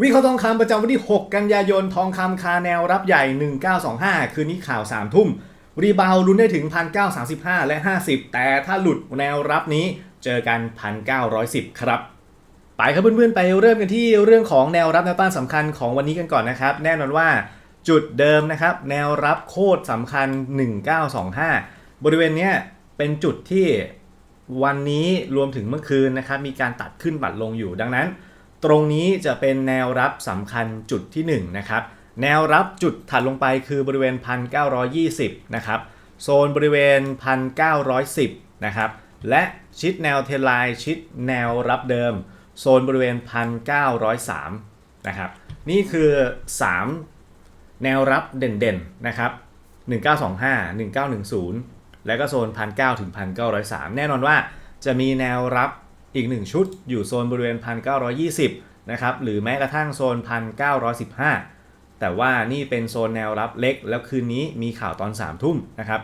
วิเคราะห์ทองคำประจำวันที่ 6 กันยายนทองคำคาแนวรับใหญ่ 1925 คืนนี้ข่าว 3 ทุ่ม รีบาวด์ลุ้นได้ถึง 1,935 และ 50 แต่ถ้าหลุดแนวรับนี้เจอกัน 1,910 ครับ ไปครับเพื่อนๆ ไปเริ่มกันที่เรื่องของแนวรับแนวต้านสำคัญของวันนี้กันก่อนนะครับ แน่นอนว่าจุดเดิมนะครับ แนวรับโคตรสำคัญ 1925 บริเวณเนี้ยเป็นจุดที่วันนี้รวมถึงเมื่อคืนนะครับมีการตัดขึ้นบัตรลงอยู่ดังนั้น ตรงนี้จะเป็นแนวรับสำคัญจุดที่1นะครับแนวรับจุดถัดลงไปคือบริเวณ 1920นะครับโซนบริเวณ 1910นะครับและชิดแนวเทรไลน์ชิดแนวรับเดิม โซนบริเวณ 1903นะครับนี่คือ 3 แนวรับเด่นๆนะครับ1925 1910 และก็โซน 1,900ถึง1,903 แน่นอนว่าจะมีแนวรับ อีก 1 ชุดอยู่โซนบริเวณ 1,920 นะครับหรือแม้กระทั่งโซน 1,915 แต่ว่านี่เป็นโซนแนวรับเล็ก แล้วคืนนี้มีข่าวตอน 3 ทุ่มนะครับ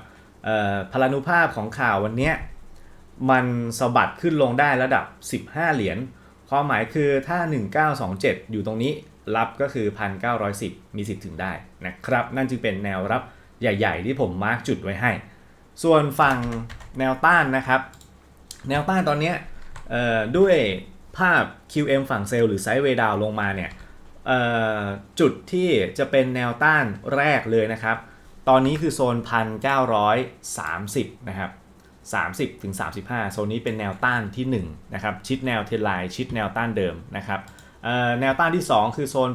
พลานุภาพของข่าววันนี้มันสะบัดขึ้นลงได้ระดับ 15 เหรียญความหมายคือถ้า 1927 อยู่ตรงนี้รับก็คือ 1,910 มีสิทธิ์ถึงได้นะครับ นั่นจึงเป็นแนวรับใหญ่ ๆ ที่ผมมาร์กจุดไว้ให้ ส่วนฝั่งแนวต้านนะครับ แนวต้านตอนนี้ ด้วยภาพ QM ฝั่งเซลล์หรือไซด์เวดาวลงมาเนี่ยจุดที่จะเป็นแนวต้านแรกเลยนะครับ ตอนนี้คือโซน 1,930 นะครับ 30ถึง35 โซนนี้เป็นแนวต้านที่1นะครับ ชิดแนวเทนไลน์ชิดแนวต้านเดิมนะครับแนวต้านที่ 2 คือโซน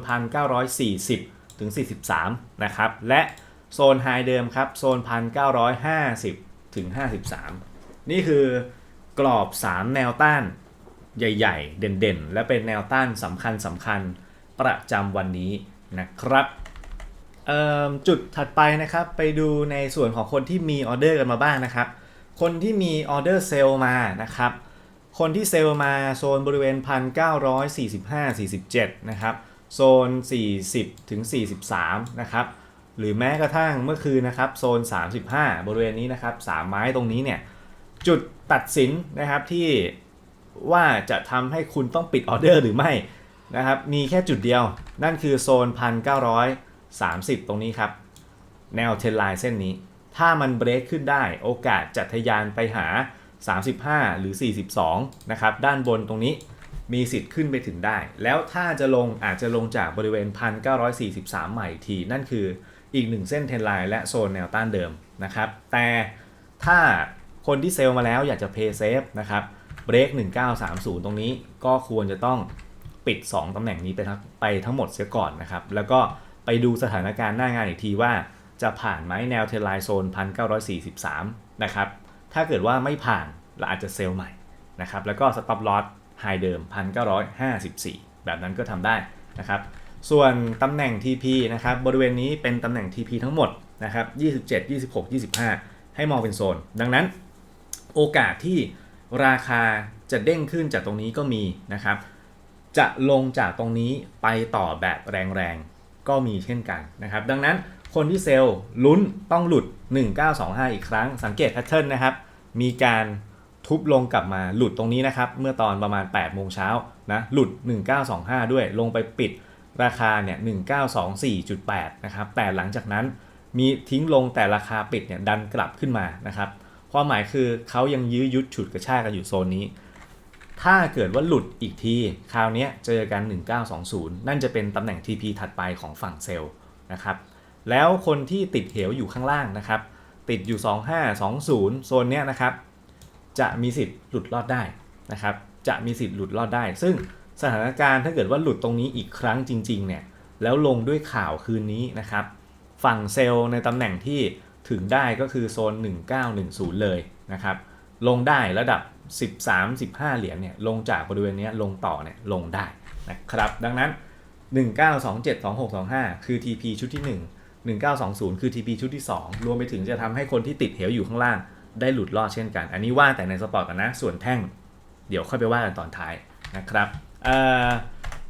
1,940 ถึง 43 นะครับ และโซนไฮเดิมครับ โซน 1,950 ถึง 53 นี่คือ กรอบ 3 แนวต้านใหญ่ ๆ เด่นๆ และเป็นแนวต้านสำคัญสำคัญประจำวันนี้นะครับจุดถัดไปนะครับไปดูในส่วนของคนที่มีออเดอร์กันมาบ้างนะครับ คนที่มีออเดอร์เซลล์มานะครับ คนที่เซลล์มาโซนบริเวณ 1945 47 นะครับ โซน 40ถึง43นะครับหรือแม้กระทั่งเมื่อคืนนะครับโซน 35 บริเวณนี้นะครับ 3 ไม้ตรงนี้เนี่ย จุดตัดสินนะครับที่ว่าจะทำให้คุณต้องปิดออเดอร์หรือไม่นะครับ มีแค่จุดเดียว นั่นคือโซน 1930 ตรงนี้ครับ แนวเทนไลน์เส้นนี้ ถ้ามันเบรกขึ้นได้โอกาสจะทะยานไปหา 35 หรือ 42 นะครับ ด้านบนตรงนี้มีสิทธิ์ขึ้นไปถึงได้ แล้วถ้าจะลงอาจจะลงจากบริเวณ 1943 ใหม่ที นั่นคืออีกหนึ่งเส้นเทนไลน์และโซนแนวต้านเดิมนะครับ แต่ถ้า คนที่เซลล์มาแล้วอยากจะเพย์เซฟนะครับเบรก1930 ตรงนี้ก็ควรจะต้องปิด 2ตำแหน่งนี้ไปทั้งไปทั้งหมดเสียก่อนนะครับ แล้วก็ไปดูสถานการณ์หน้างานอีกทีว่าจะผ่านไหมแนวเทรไลน์โซน 1943 นะครับ ถ้าเกิดว่าไม่ผ่านเราอาจจะเซลล์ใหม่นะครับ แล้วก็สต็อปลอสไฮเดิม 1954 แบบนั้นก็ทำได้นะครับ ส่วนตำแหน่ง TP นะครับ บริเวณนี้เป็นตำแหน่ง TP ทั้งหมดนะครับ 27 26 25 ให้มองเป็นโซน ดังนั้น โอกาสที่ราคาจะเด้งขึ้นจากตรงนี้ก็มีนะครับ จะลงจากตรงนี้ไปต่อแบบแรงๆ ก็มีเช่นกันนะครับ ดังนั้นคนที่เซลล์ลุ้นต้องหลุด 1925 อีกครั้ง สังเกตแพทเทิร์นนะครับ มีการทุบลงกลับมาหลุดตรงนี้นะครับ เมื่อตอนประมาณ 8 โมงเช้านะ หลุด 1925 ด้วย ลงไปปิดราคาเนี่ย 1924.8 นะครับ แต่หลังจากนั้นมีทิ้งลงแต่ราคาปิดเนี่ยดันกลับขึ้นมานะครับ ความหมายคือเขายังยื้อยุดฉุดกระชากกันอยู่โซนนี้ ถ้าเกิดว่าหลุดอีกที คราวนี้เจอกัน 1920 นั่นจะเป็นตำแหน่ง TP ถัดไปของฝั่งเซลล์นะครับ แล้วคนที่ติดเหวอยู่ข้างล่างนะครับ ติดอยู่ 2520 โซนเนี้ยนะครับ จะมีสิทธิ์หลุดรอดได้นะครับ จะมีสิทธิ์หลุดรอดได้ ซึ่งสถานการณ์ถ้าเกิดว่าหลุดตรงนี้อีกครั้งจริงๆเนี่ย แล้วลงด้วยข่าวคืนนี้นะครับ ฝั่งเซลล์ในตำแหน่งที่ ถึงได้ก็คือโซน 1910 เลยนะครับลงได้ระดับ 13 15 เหรียญเนี่ยลงจากบริเวณนี้ลงต่อเนี่ยลงได้นะครับดังนั้น 1927 2625 คือ TP ชุดที่ 1 1920 คือ TP ชุดที่ 2 รวมไปถึงจะทำให้คนที่ติดเหวอยู่ข้างล่าง ได้หลุดรอดเช่นกัน อันนี้ว่าแต่ในสปอร์ตกันนะ ส่วนแท่ง เดี๋ยวค่อยไปว่ากันตอนท้ายนะครับ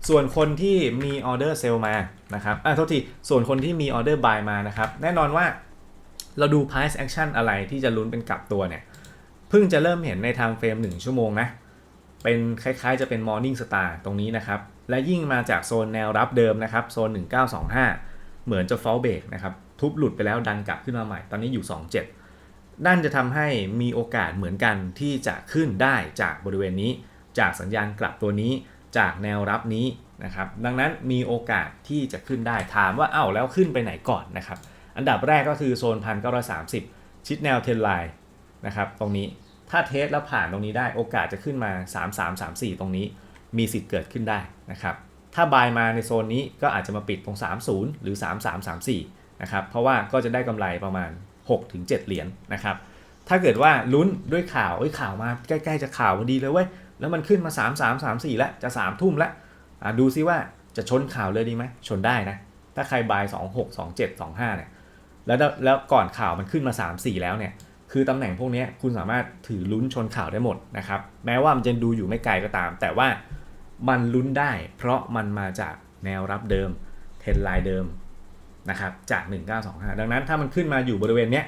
ส่วนคนที่มีออเดอร์เซลมานะครับอ่าโทษที ส่วนคนที่มีออเดอร์บายมานะครับ แน่นอนว่า เราดู price action อะไรที่จะลุ้นเป็นกลับตัวเนี่ย เพิ่งจะเริ่มเห็นในทางเฟรม 1 ชั่วโมงนะ เป็นคล้ายๆจะเป็น Morning Star ตรงนี้นะครับ และยิ่งมาจากโซนแนวรับเดิมนะครับ โซน 1925 เหมือนจะ fall break นะครับ ทุบหลุดไปแล้วดันกลับขึ้นมาใหม่ ตอนนี้อยู่ 27 นั่นจะทำให้มีโอกาสเหมือนกันที่จะขึ้นได้จากบริเวณนี้ จากสัญญาณกลับตัวนี้ จากแนวรับนี้นะครับ ดังนั้นมีโอกาสที่จะขึ้นได้ ถามว่าเอ้าแล้วขึ้นไปไหนก่อนนะครับ อันดับแรกก็คือโซน 1930 ชิดแนวเทนไลน์นะครับตรงนี้ถ้าเทสแล้วผ่านตรงนี้ได้โอกาสจะขึ้นมา 3334 ตรงนี้มีสิทธิ์เกิดขึ้นได้นะครับถ้าบายมาในโซนนี้ก็อาจจะมาปิดตรง 30 หรือ 3334 นะครับเพราะว่าก็จะได้กำไรประมาณ 6-7 เหรียญนะครับถ้าเกิดว่าลุ้นด้วยข่าวเอ้ยข่าวมาใกล้ๆจะข่าวพอดีเลยเว้ยแล้วมันขึ้นมา 3334 แล้วจะ 3 ทุ่มแล้วอะดูซิว่าจะชนข่าวเลยดีไหมชนได้นะ ถ้าใครบาย 26 27 25 เนี่ย แล้วแล้วก่อนข่าวมันขึ้นมา 3 4 แล้วเนี่ยคือตำแหน่งพวกนี้คุณสามารถถือลุ้นชนข่าวได้หมดนะครับแม้ว่ามันจะดูอยู่ไม่ไกลก็ตาม แต่ว่ามันลุ้นได้ เพราะมันมาจากแนวรับเดิมเทรนไลน์เดิมนะครับจาก 1925 ดังนั้นถ้ามันขึ้นมาอยู่บริเวณเนี้ย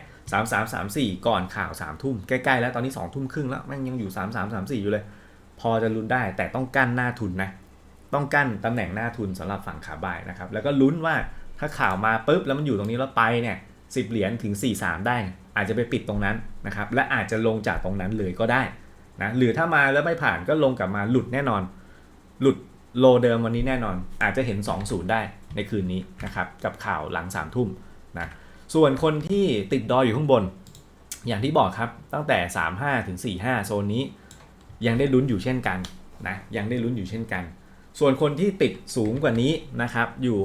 3334 ก่อนข่าว 3 ทุ่มใกล้ๆแล้วตอนนี้ 2 ทุ่มครึ่งแล้วแม่งยังอยู่ 3334 อยู่เลย พอจะลุ้นได้แต่ต้องกั้นหน้าทุนนะต้องกั้นตำแหน่งหน้าทุนสำหรับฝั่งขาบายนะครับแล้วก็ลุ้นว่า ถ้าข่าวมาปุ๊บแล้วมันอยู่ตรงนี้แล้วไปเนี่ยสิบเหรียญถึง 43 ได้ อาจจะไปปิดตรงนั้นนะครับและอาจจะลงจากตรงนั้นเลยก็ได้นะหรือถ้ามาแล้วไม่ผ่านก็ลงกลับมาหลุดแน่นอน หลุดโลเดิมวันนี้แน่นอน อาจจะเห็น 2-0 ได้ในคืนนี้นะครับกับข่าวหลัง3ทุ่มนะส่วนคนที่ติดดอยอยู่ข้างบน อย่างที่บอกครับตั้งแต่ 35 ถึง 45 โซนนี้ ยังได้ลุ้นอยู่เช่นกันนะยังได้ลุ้นอยู่เช่นกัน ส่วนคนที่ติดสูงกว่านี้นะครับ อยู่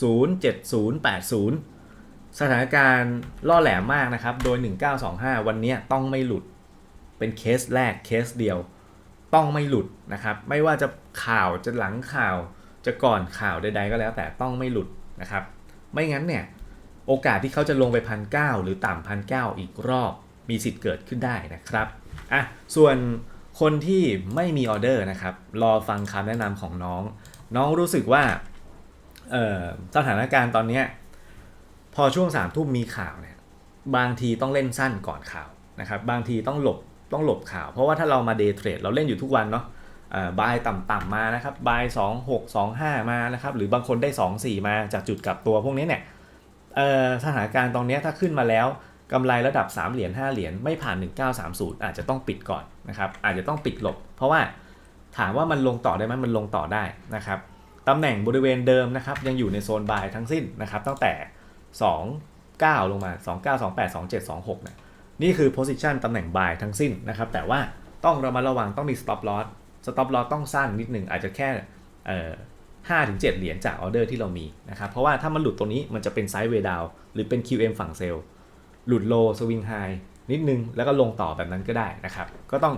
60 70 80 สถานการณ์ล่อแหลมมากนะครับ โดย 1925 วันนี้ต้องไม่หลุด เป็นเคสแรกเคสเดียว ต้องไม่หลุดนะครับ ไม่ว่าจะข่าวจะหลังข่าว จะก่อนข่าวใดๆก็แล้วแต่ต้องไม่หลุดนะครับ ไม่งั้นเนี่ย โอกาสที่เขาจะลงไปพันเหรือต่ำพันเอีกรอบ มีสิทธิ์เกิดขึ้นได้นะครับ อะ ส่วน คนที่ไม่มีออเดอร์นะครับ รอฟังคำแนะนำของน้อง น้องรู้สึกว่าสถานการณ์ตอนนี้พอช่วงสามทุ่มมีข่าวเนี่ยบางทีต้องเล่นสั้นก่อนข่าวนะครับ บางทีต้องหลบต้องหลบข่าว เพราะว่าถ้าเรามาเดย์เทรดเราเล่นอยู่ทุกวันเนาะบายต่ำๆมานะครับบาย2 6 2 5 มานะครับ หรือบางคนได้ 2 4 มาจากจุดกลับตัวพวกนี้เนี่ยสถานการณ์ตรงนี้ถ้าขึ้นมาแล้ว กำไรระดับ 3 เหรียญ5เหรียญไม่ผ่าน 1930 อาจจะต้องปิดก่อนนะครับอาจจะต้องปิดหลบ เพราะว่าถามว่ามันลงต่อได้ไหมมันลงต่อได้นะครับตำแหน่งบริเวณเดิมนะครับยังอยู่ในโซนบายทั้งสิ้นนะครับตั้งแต่ 2 9 ลงมา 2 9 2 8 2 7 2 6เนี่ยนี่คือ position ตำแหน่ง buy ทั้งสิ้นนะครับแต่ว่าต้องระมัดระวังต้องมี stop loss stop loss ต้องสั้นนิดหนึ่งอาจจะแค่เอ่อ5ถึง7เหรียญจากออเดอร์ที่เรามีนะครับเพราะว่าถ้ามันหลุดตรงนี้มันจะเป็นไซด์เวดาวหรือเป็น QM ฝั่งเซลล์ หลุดโลสวิงไฮนิดนึง แล้วก็ลงต่อแบบนั้นก็ได้นะครับ ก็ต้อง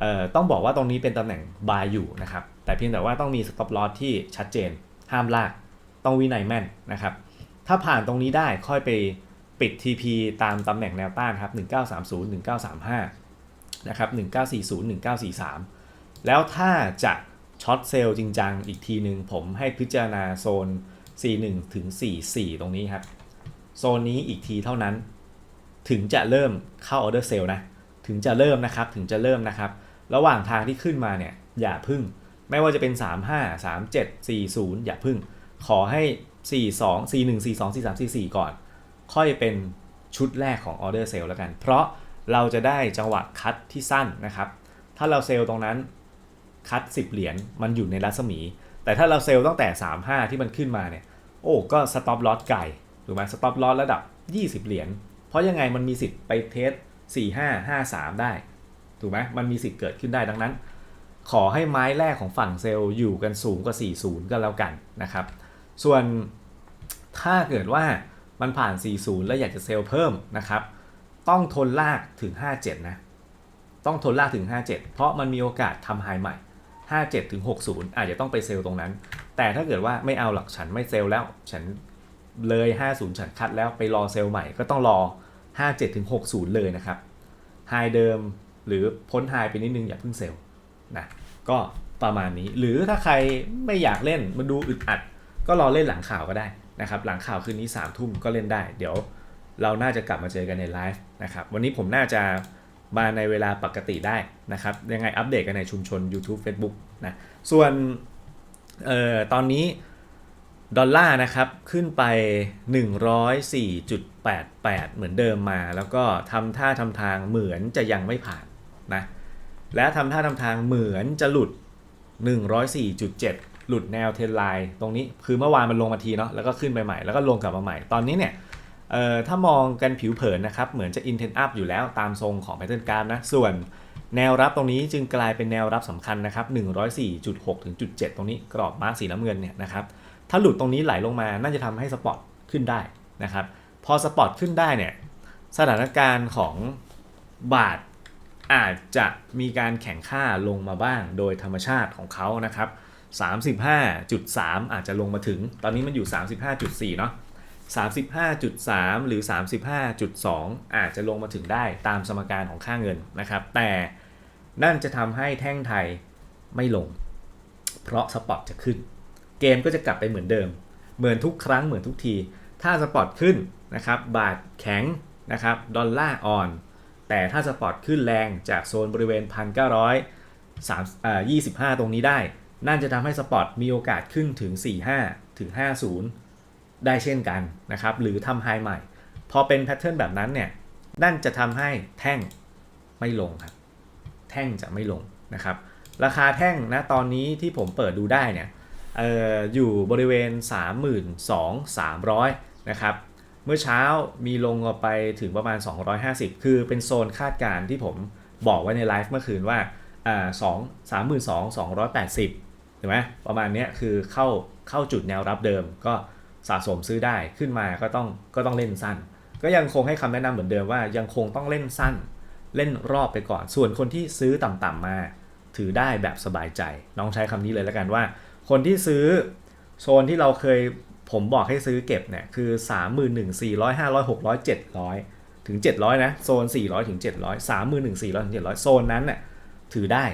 เอ่อต้องบอกว่าตรงนี้เป็นตำแหน่ง buy อยู่นะครับ แต่เพียงแต่ว่าต้องมี stop loss ที่ชัดเจน ห้ามลาก ต้องวินัยแม่นนะครับ ถ้าผ่านตรงนี้ได้ค่อยไปปิด TP ตามตำแหน่งแนวต้านครับ 1930 1935 นะครับ 1940 1943 แล้วถ้าจะช็อตเซลล์จริงจังอีกทีหนึ่งผมให้พิจารณาโซน 41 ถึง 44 ตรงนี้ครับ โซนนี้อีกทีเท่านั้น ถึงจะเริ่มเข้าออเดอร์เซลล์นะถึงจะเริ่มนะครับถึงจะเริ่มนะครับ ระหว่างทางที่ขึ้นมาเนี่ยอย่าพึ่ง ไม่ว่าจะเป็น 35 37 40 อย่าพึ่ง ขอให้ 42 41 42 43 44 ก่อน ค่อยเป็นชุดแรกของออเดอร์เซลล์แล้วกัน เพราะเราจะได้จังหวะคัดที่สั้นนะครับ ถ้าเราเซลล์ตรงนั้นคัด 10 เหรียญมันอยู่ในรัศมี แต่ถ้าเราเซลล์ตั้งแต่ 35 ที่มันขึ้นมาเนี่ยโอ้ก็สต็อปลอสไก่ถูกไหมสต็อปลอสระดับ 20 เหรียญ เพราะยังไงมันมีสิทธิ์ไปเทส4 5 5 3 ได้ ถูกไหมมันมีสิทธิ์เกิดขึ้นได้ดังนั้น ขอให้ไม้แรกของฝั่งเซลล์อยู่กันสูงกว่า 40 ก็แล้วกันนะครับ ส่วนถ้าเกิดว่ามันผ่าน 40 แล้วอยากจะเซลล์เพิ่มนะครับ ต้องทนลากถึง 57 นะ ต้องทนลากถึง 57 เพราะมันมีโอกาสทำไฮใหม่ 57ถึง60 อาจจะต้องไปเซลล์ตรงนั้น แต่ถ้าเกิดว่าไม่เอาหลักฉันไม่เซลล์แล้ว ฉัน เลย 50 ฉันคัดแล้วไปรอเซลล์ใหม่ก็ต้องรอ 57ถึง60 เลยนะครับไฮเดิมหรือพ้นไฮไปนิดนึงอย่าเพิ่งเซลล์นะก็ประมาณนี้ หรือถ้าใครไม่อยากเล่นมันดูอึดอัด ก็รอเล่นหลังข่าวก็ได้นะครับ หลังข่าวคืนนี้3ามทุ่มก็เล่นได้ เดี๋ยวเราน่าจะกลับมาเจอกันในไลฟ์นะครับ วันนี้ผมน่าจะมาในเวลาปกติได้นะครับ ยังไงอัปเดตกันในชุมชน YouTube Facebook นะ ส่วนเอ่อตอนนี้ ดอลลาร์นะครับขึ้นไป 104.88 เหมือนเดิมมา แล้วก็ทำท่าทำทางเหมือนจะยังไม่ผ่านนะและทำท่าทำทางเหมือนจะหลุด 104.7 หลุดแนวเทรนไลน์ตรงนี้คือเมื่อวานมันลงมาทีเนาะแล้วก็ขึ้นไปใหม่แล้วก็ลงกลับมาใหม่ตอนนี้เนี่ยเอ่อถ้ามองกันผิวเผินนะครับ เหมือนจะ intent up อยู่แล้วตามทรงของ pattern graph นะ ส่วนแนวรับตรงนี้จึงกลายเป็นแนวรับสำคัญนะครับ 104.6ถึงจุด7ตรงนี้กรอบมาร์กสีน้ำเงินเนี่ยนะครับ ถ้าหลุดตรงนี้ไหลลงมาน่าจะทำให้สปอตขึ้นได้นะครับ พอสปอตขึ้นได้เนี่ยสถานการณ์ของบาทอาจจะมีการแข่งค่าลงมาบ้างโดยธรรมชาติของเขานะครับ 35.3 อาจจะลงมาถึง ตอนนี้มันอยู่ 35.4 เนาะ35.3 หรือ 35.2 อาจจะลงมาถึงได้ตามสมการของค่าเงินนะครับ แต่นั่นจะทำให้แท่งไทยไม่ลง เพราะสปอตจะขึ้น เกมก็จะกลับไปเหมือนเดิม เหมือนทุกครั้งเหมือนทุกที ถ้าสปอตขึ้นนะครับบาทแข็งนะครับดอลลาร์อ่อน แต่ถ้าสปอตขึ้นแรงจากโซนบริเวณ 1,900 3 25 ตรงนี้ได้ นั่นจะทำให้สปอตมีโอกาสขึ้นถึง 45 ถึง 50 ได้เช่นกันนะครับหรือทำไฮใหม่ พอเป็นแพทเทิร์นแบบนั้นเนี่ยนั่นจะทำให้แท่งไม่ลงครับ แท่งจะไม่ลงนะครับ ราคาแท่งนะตอนนี้ที่ผมเปิดดูได้เนี่ย อออยู่บริเวณ 32,300 นะครับ เมื่อเช้ามีลงไปถึงประมาณ 250 คือเป็นโซนคาดการณ์ที่ผมบอกไว้ในไลฟ์เมื่อคืนว่าสองสามหมื่นสองสองร้อยแปดสิบถูกไหมประมาณนี้คือเข้าเข้าจุดแนวรับเดิม ก็สะสมซื้อได้ขึ้นมาก็ต้องก็ต้องเล่นสั้น ก็ยังคงให้คำแนะนำเหมือนเดิมว่ายังคงต้องเล่นสั้น เล่นรอบไปก่อน ส่วนคนที่ซื้อต่ำๆมา ถือได้แบบสบายใจ น้องใช้คำนี้เลยแล้วกันว่า คนที่ซื้อโซนที่เราเคยผมบอกให้ซื้อเก็บเนี่ยคือ 3 1 4 0 0 500 600 700 ถึง 700 นะ โซน 400 ถึง 700 3 1 4 0 0 ถึง 700 โซนนั้นน่ะถือได้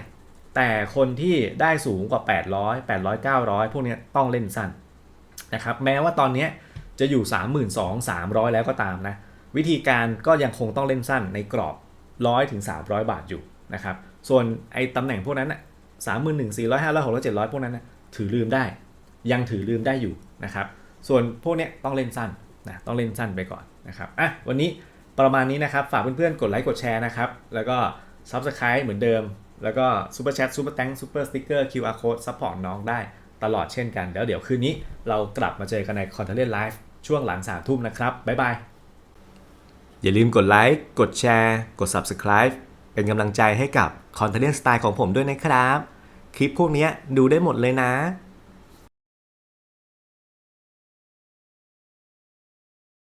แต่คนที่ได้สูงกว่า 800 800 900 พวกนี้ต้องเล่นสั้นนะครับแม้ว่าตอนนี้จะอยู่ 3 2 0 0 300 แล้วก็ตามนะ วิธีการก็ยังคงต้องเล่นสั้นในกรอบ 100ถึง300 บาทอยู่นะครับส่วนไอ้ตำแหน่งพวกนั้นน่ะสามหมื่นหนึ่งสี่ร้อยห้าร้อยหกร้อยเจ็ดร้อยพวกนั้นน่ะ ถือลืมได้ ยังถือลืมได้อยู่นะครับ ส่วนพวกเนี้ยต้องเล่นสั้นนะต้องเล่นสั้นไปก่อนนะครับอะวันนี้ประมาณนี้นะครับ ฝากเพื่อนๆ กดไลค์กดแชร์นะครับ แล้วก็ Subscribe เหมือนเดิม แล้วก็ Super Chat Super Thank Super Sticker QR Code Support น้องได้ตลอดเช่นกันแล้วเดี๋ยวคืนนี้เรากลับมาเจอกันใน c o n t e n t Live ช่วงหลังสามทุ่มนะครับ บ๊ายบาย อย่าลืมกดไลค์ กดแชร์ กด Subscribe เป็นกำลังใจให้กับ Content Style ของผมด้วยนะครับ คลิปพวกนี้ดูได้หมดเลยนะ